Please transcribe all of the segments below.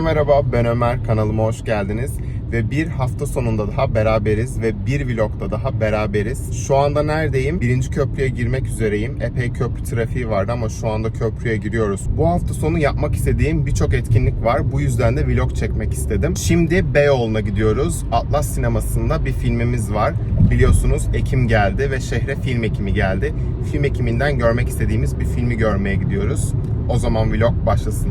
Herkese merhaba, ben Ömer. Kanalıma hoş geldiniz. Ve bir hafta sonunda daha beraberiz ve bir vlogda daha beraberiz. Şu anda neredeyim? Birinci köprüye girmek üzereyim. Epey köprü trafiği vardı ama şu anda köprüye giriyoruz. Bu hafta sonu yapmak istediğim birçok etkinlik var. Bu yüzden de vlog çekmek istedim. Şimdi Beyoğlu'na gidiyoruz. Atlas Sineması'nda bir filmimiz var. Biliyorsunuz Ekim geldi ve şehre film ekimi geldi. Film ekiminden görmek istediğimiz bir filmi görmeye gidiyoruz. O zaman vlog başlasın.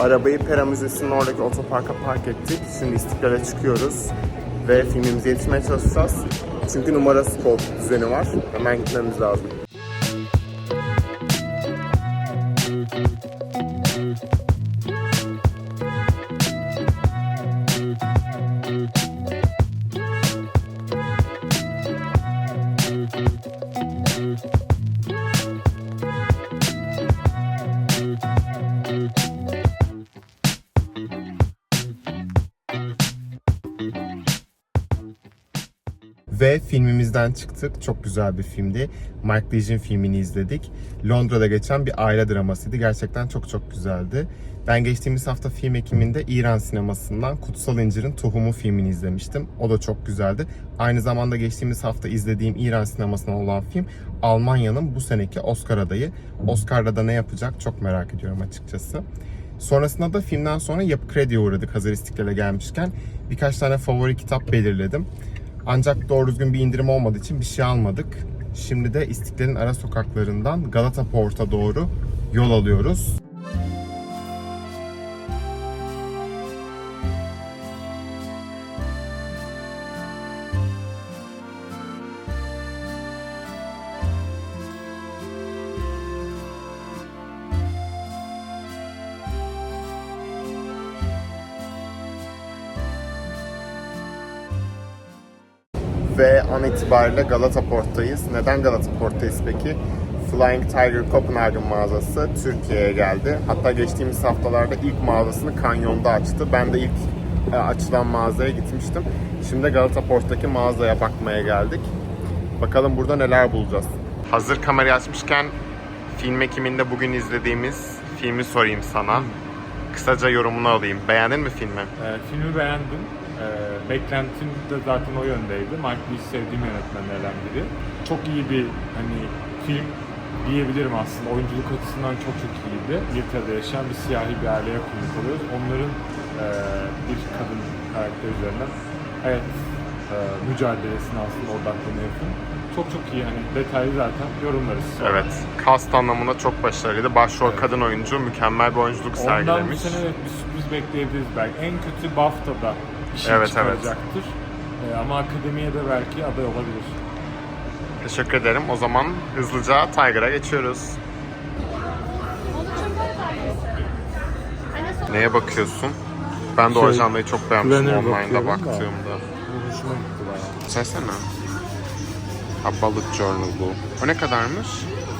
Arabayı Pera Müzesi'nin oradaki otoparka park ettik. Şimdi İstiklal'e çıkıyoruz. Ve filmimize yetişmeye çalışacağız. Çünkü numarası koltuk düzeni var. Hemen gitmemiz lazım. Filmimizden çıktık. Çok güzel bir filmdi. Mike Leach'in filmini izledik. Londra'da geçen bir aile dramasıydı. Gerçekten çok çok güzeldi. Ben geçtiğimiz hafta film ekiminde İran sinemasından Kutsal İncir'in Tohumu filmini izlemiştim. O da çok güzeldi. Aynı zamanda geçtiğimiz hafta izlediğim İran sinemasından olan film Almanya'nın bu seneki Oscar adayı. Oscar'da da ne yapacak çok merak ediyorum açıkçası. Sonrasında da filmden sonra Yapı Kredi'ye uğradık hazır İstiklal'e gelmişken. Birkaç tane favori kitap belirledim. Ancak doğru düzgün bir indirim olmadığı için bir şey almadık. Şimdi de İstiklal'in ara sokaklarından Galata Port'a doğru yol alıyoruz. Ve an itibariyle Galata Port'tayız. Neden Galata Port'tayız peki? Flying Tiger Copenhagen mağazası Türkiye'ye geldi. Hatta geçtiğimiz haftalarda ilk mağazasını Kanyon'da açtı. Ben de ilk e, açılan mağazaya gitmiştim. Şimdi Galata Port'taki mağazaya bakmaya geldik. Bakalım burada neler bulacağız. Hazır kamerayı açmışken film ekiminde bugün izlediğimiz filmi sorayım sana. Kısaca yorumunu alayım. Beğendin mi filmi? Ee, filmi beğendim. Ee, beklentim de zaten o yöndeydi. Mike Leach sevdiğim yönetmenlerden biri. Çok iyi bir hani film diyebilirim aslında. Oyunculuk açısından çok çok iyiydi. İngiltere'de yaşayan bir siyahi bir aileye konuk oluyoruz. Onların e, bir kadın karakter üzerinden hayat e, mücadelesine aslında odaklanıyor film. Çok çok iyi hani detaylı zaten yorumlarız. sonra. Evet. Cast anlamında çok başarılıydı. Başrol Evet. kadın oyuncu mükemmel bir oyunculuk Ondan sergilemiş. sene evet bir sürpriz bekleyebiliriz belki. En kötü BAFTA'da bir şey Evet, evet. çıkaracaktır. Ee, ama akademiye de belki aday olabilir. Teşekkür ederim. O zaman hızlıca Tiger'a geçiyoruz. Neye bakıyorsun? Ben de o Şey, ajandayı çok beğenmiştim online'da da. baktığımda. Bu hoşuma gitti bayağı. Sesene. Ha balık journal bu. O ne kadarmış?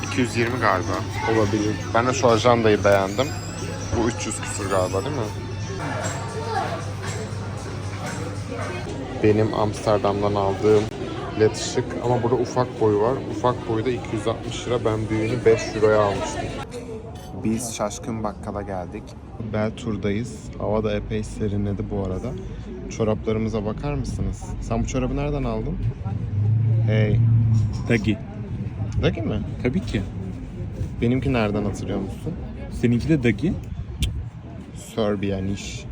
220 galiba. Olabilir. Ben de şu ajandayı beğendim. Bu 300 küsur galiba değil mi? Benim Amsterdam'dan aldığım led ışık ama burada ufak boyu var. Ufak boyu da 260 lira. Ben büyüğünü 5 euroya almıştım. Biz Şaşkın Bakkal'a geldik. Bel turdayız. Hava da epey serinledi bu arada. Çoraplarımıza bakar mısınız? Sen bu çorabı nereden aldın? Hey. Dagi. Daki mi? Tabii ki. Benimki nereden hatırlıyor musun? Seninki de Dagi. Serbian iş.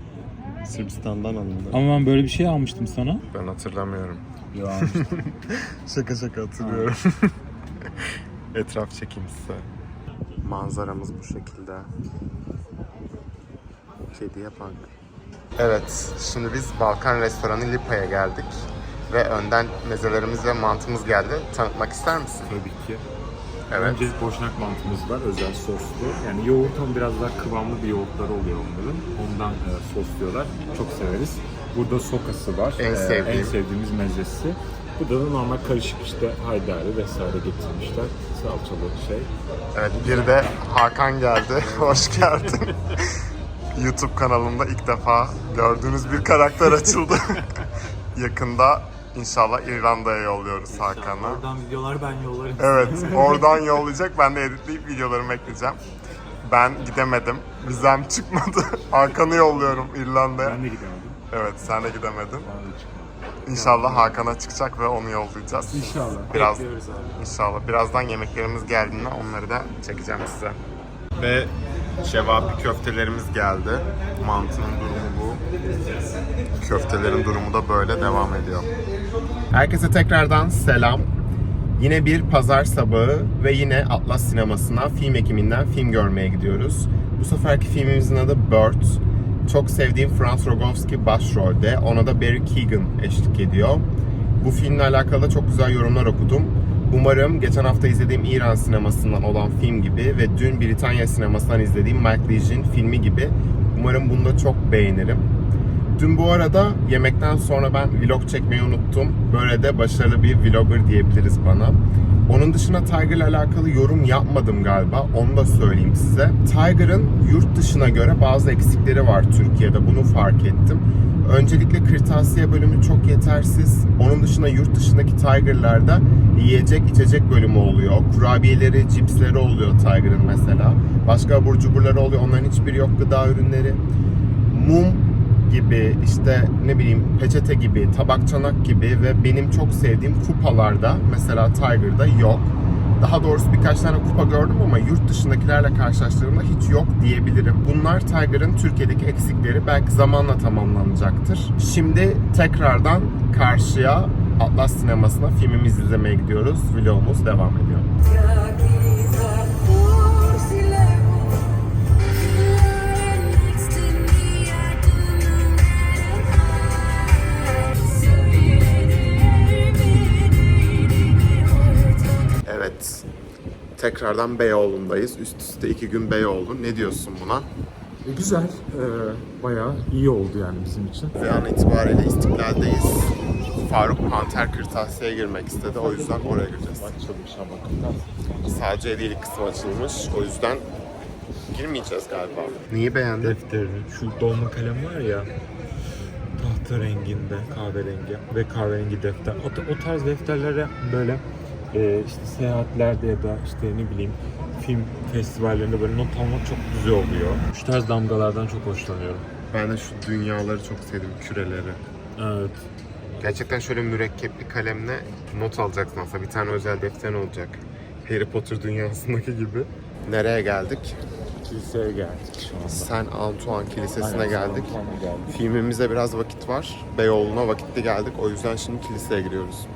Sırbistan'dan alındı. Ama ben böyle bir şey almıştım sana. Ben hatırlamıyorum. Ya Şaka şaka hatırlıyorum. Etraf çekeyim size. Manzaramız bu şekilde. Kediye bak. Evet, şimdi biz Balkan Restoranı Lipa'ya geldik. Ve önden mezelerimiz ve mantımız geldi. Tanıtmak ister misin? Tabii ki. Evet. Önce boşnak mantımız var özel soslu. Yani yoğurt ama biraz daha kıvamlı bir yoğurtları oluyor onların. Ondan e, sosluyorlar. Çok severiz. Burada sokası var. En E, sevdiğim. en sevdiğimiz mezesi. Burada da normal karışık işte haydari vesaire getirmişler. Salçalı şey. Evet, bir de Hakan geldi. Hoş geldin. YouTube kanalımda ilk defa gördüğünüz bir karakter açıldı. Yakında inşallah İrlanda'ya yolluyoruz Hakan'ı. Oradan videolar ben yollarım. Evet, oradan yollayacak. Ben de editleyip videolarımı ekleyeceğim. Ben gidemedim. Vizem çıkmadı. Hakan'ı yolluyorum İrlanda'ya. Ben de gidemedim. Evet, sen de gidemedin. Ben de çıkmadım. İnşallah Hakan'a çıkacak ve onu yollayacağız. İnşallah. Biraz Bekliyoruz abi. İnşallah. Birazdan yemeklerimiz geldiğinde onları da çekeceğim size. Ve şevapi köftelerimiz geldi. Mantının durumu bu. Köftelerin durumu da böyle devam ediyor. Herkese tekrardan selam. Yine bir pazar sabahı ve yine Atlas Sineması'na film ekiminden film görmeye gidiyoruz. Bu seferki filmimizin adı Bird. Çok sevdiğim Franz Rogowski başrolde. Ona da Barry Keoghan eşlik ediyor. Bu filmle alakalı çok güzel yorumlar okudum. Umarım geçen hafta izlediğim İran sinemasından olan film gibi ve dün Britanya sinemasından izlediğim Mike Leigh'in filmi gibi umarım bunu da çok beğenirim. Dün bu arada yemekten sonra ben vlog çekmeyi unuttum. Böyle de başarılı bir vlogger diyebiliriz bana. Onun dışında Tiger'la alakalı yorum yapmadım galiba. Onu da söyleyeyim size. Tiger'ın yurt dışına göre bazı eksikleri var Türkiye'de. Bunu fark ettim. Öncelikle kırtasiye bölümü çok yetersiz. Onun dışında yurt dışındaki Tiger'larda yiyecek içecek bölümü oluyor. Kurabiyeleri, cipsleri oluyor Tiger'ın mesela. Başka abur cuburları oluyor. Onların hiçbiri yok gıda ürünleri. Mum gibi işte ne bileyim peçete gibi, tabak çanak gibi ve benim çok sevdiğim kupalarda mesela Tiger'da yok. Daha doğrusu birkaç tane kupa gördüm ama yurt dışındakilerle karşılaştırdığımda hiç yok diyebilirim. Bunlar Tiger'ın Türkiye'deki eksikleri belki zamanla tamamlanacaktır. Şimdi tekrardan karşıya Atlas Sineması'na filmimizi izlemeye gidiyoruz. Vlogumuz devam ediyor. Tekrardan Beyoğlu'ndayız. Üst üste iki gün Beyoğlu. Ne diyorsun buna? E, güzel. Ee, bayağı iyi oldu yani bizim için. Ve an itibariyle İstiklal'deyiz. Faruk Panter Kırtasiye'ye girmek istedi. O yüzden oraya gireceğiz. Açılmış ama. Sadece hediyelik kısmı açılmış. O yüzden girmeyeceğiz galiba. Neyi beğendin? Defterini, şu dolma kalem var ya tahta renginde kahverengi ve kahverengi defter. O, o tarz defterlere böyle e, işte seyahatlerde ya da işte ne bileyim film festivallerinde böyle not almak çok güzel oluyor. Şu tarz damgalardan çok hoşlanıyorum. Ben de şu dünyaları çok sevdim, küreleri. Evet. Gerçekten şöyle mürekkepli kalemle not alacaksın aslında. Bir tane özel defterin olacak. Harry Potter dünyasındaki gibi. Nereye geldik? Kiliseye geldik şu anda. Saint Antoine Kilisesi'ne Aynen, geldik. Antoine'a geldik. Filmimize biraz vakit var. Beyoğlu'na vakitli geldik. O yüzden şimdi kiliseye giriyoruz.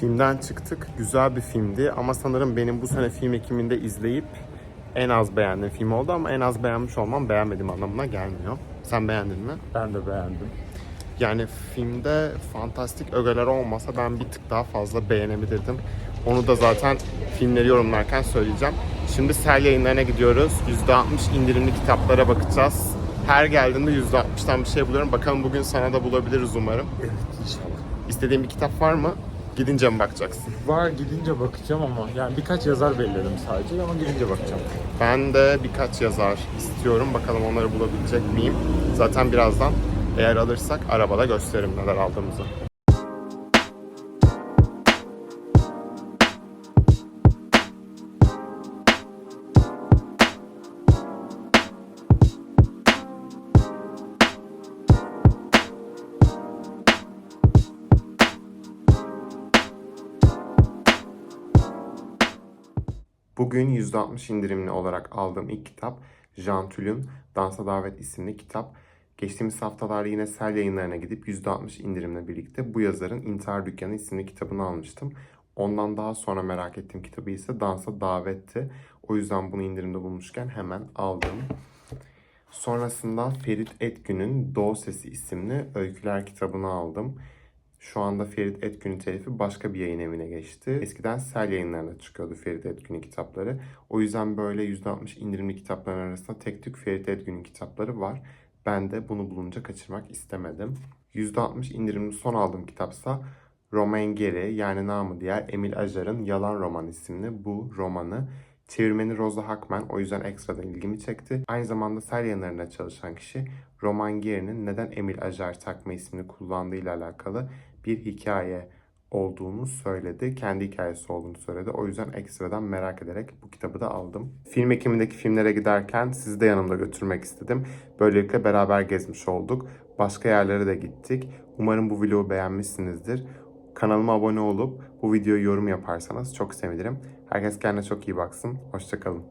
Filmden çıktık. Güzel bir filmdi ama sanırım benim bu sene film ekiminde izleyip en az beğendiğim film oldu ama en az beğenmiş olmam beğenmediğim anlamına gelmiyor. Sen beğendin mi? Ben de beğendim. Yani filmde fantastik ögeler olmasa ben bir tık daha fazla beğenebilirdim. Onu da zaten filmleri yorumlarken söyleyeceğim. Şimdi Sel yayınlarına gidiyoruz. %60 indirimli kitaplara bakacağız. Her geldiğinde %60'tan bir şey buluyorum. Bakalım bugün sana da bulabiliriz umarım. Evet inşallah. İstediğin bir kitap var mı? Gidince mi bakacaksın? Var gidince bakacağım ama yani birkaç yazar belirledim sadece ama gidince bakacağım. Ben de birkaç yazar istiyorum. Bakalım onları bulabilecek miyim? Zaten birazdan eğer alırsak arabada gösteririm neler aldığımızı. Bugün %60 indirimli olarak aldığım ilk kitap Jean Tül'ün Dansa Davet isimli kitap. Geçtiğimiz haftalar yine Sel yayınlarına gidip %60 indirimle birlikte bu yazarın İntihar Dükkanı isimli kitabını almıştım. Ondan daha sonra merak ettiğim kitabı ise Dansa Davet'ti. O yüzden bunu indirimde bulmuşken hemen aldım. Sonrasında Ferit Etgün'ün Doğu Sesi isimli öyküler kitabını aldım. Şu anda Ferit Etgün'ün telifi başka bir yayın evine geçti. Eskiden Sel yayınlarına çıkıyordu Ferit Etgün'ün kitapları. O yüzden böyle %60 indirimli kitapların arasında tek tük Ferit Etgün'ün kitapları var. Ben de bunu bulunca kaçırmak istemedim. %60 indirimli son aldığım kitapsa Romain Gary yani namı diğer Emil Ajar'ın Yalan Roman isimli bu romanı. Çevirmeni Rosa Hackman o yüzden ekstradan ilgimi çekti. Aynı zamanda Sel yayınlarında çalışan kişi Roman Gary'nin neden Emil Ajar takma ismini kullandığıyla alakalı bir hikaye olduğunu söyledi. Kendi hikayesi olduğunu söyledi. O yüzden ekstradan merak ederek bu kitabı da aldım. Film ekimindeki filmlere giderken sizi de yanımda götürmek istedim. Böylelikle beraber gezmiş olduk. Başka yerlere de gittik. Umarım bu videoyu beğenmişsinizdir. Kanalıma abone olup bu videoyu yorum yaparsanız çok sevinirim. Herkes kendine çok iyi baksın. Hoşçakalın.